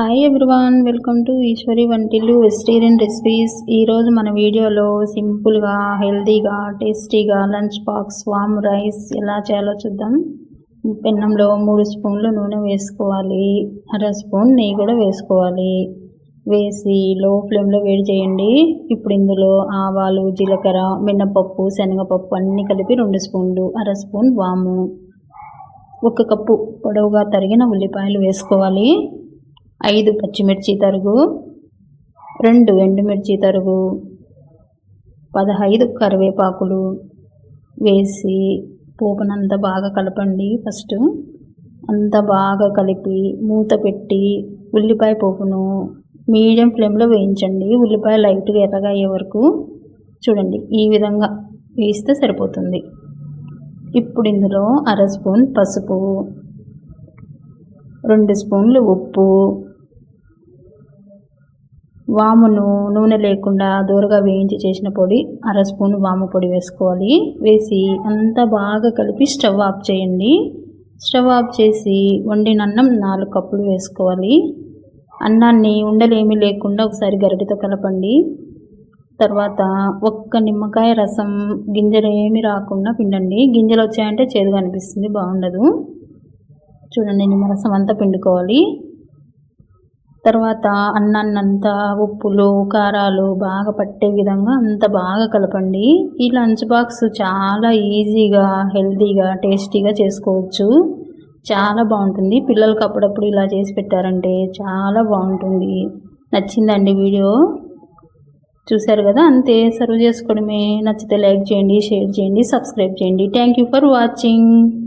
Hi everyone welcome to Eeshwari వంటిల్లు vegetarian recipes ఈరోజు మన వీడియోలో సింపుల్గా హెల్తీగా టేస్టీగా లంచ్ బాక్స్ వామ్ రైస్ ఎలా చేయాలో చూద్దాం. పెన్నంలో మూడు స్పూన్లు నూనె వేసుకోవాలి. అర స్పూన్ నెయ్యి కూడా వేసుకోవాలి. వేసి లో ఫ్లేమ్లో వేడి చేయండి. ఇప్పుడు ఇందులో ఆవాలు జీలకర్ర మినపప్పు శనగపప్పు అన్నీ కలిపి రెండు స్పూన్లు అర స్పూన్ వాము. ఒక కప్పు పొడవుగా తరిగిన ఉల్లిపాయలు వేసుకోవాలి. ఐదు పచ్చిమిర్చి తరుగు రెండు ఎండుమిర్చి తరుగు పదహైదు కరివేపాకులు వేసి పోపునంతా బాగా కలపండి ఫస్ట్. అంతా బాగా కలిపి మూత పెట్టి ఉల్లిపాయ పోపును మీడియం ఫ్లేమ్లో వేయించండి. ఉల్లిపాయ లైట్గా ఎర్రగా అయ్యే వరకు చూడండి ఈ విధంగా వేస్తే సరిపోతుంది. ఇప్పుడు ఇందులో అర స్పూన్ పసుపు రెండు స్పూన్లు ఉప్పు వామును నూనె లేకుండా దూరగా వేయించి చేసిన పొడి అర స్పూన్ వాము పొడి వేసుకోవాలి. వేసి అంతా బాగా కలిపి స్టవ్ ఆఫ్ చేయండి. స్టవ్ ఆఫ్ చేసి వండిన అన్నం నాలుగు కప్పులు వేసుకోవాలి. అన్నాన్ని ఉండలేమీ లేకుండా ఒకసారి గరిటెతో కలపండి. తర్వాత ఒక్క నిమ్మకాయ రసం గింజలు ఏమి రాకుండా పిండండి. గింజలు వచ్చాయంటే చేదుగా అనిపిస్తుంది బాగుండదు. చూడండి నిమ్మరసం అంతా పిండుకోవాలి. తర్వాత అన్నాన్నంతా ఉప్పులు కారాలు బాగా పట్టే విధంగా అంత బాగా కలపండి. ఈ లంచ్ బాక్స్ చాలా ఈజీగా హెల్తీగా టేస్టీగా చేసుకోవచ్చు. చాలా బాగుంటుంది. పిల్లలకి అప్పుడప్పుడు ఇలా చేసి పెట్టారంటే చాలా బాగుంటుంది. నచ్చిందండి వీడియో? చూశారు కదా? అంతే. సర్వ్ చేసుకోవడమే. నచ్చితే లైక్ చేయండి షేర్ చేయండి సబ్స్క్రైబ్ చేయండి. Thank you for watching.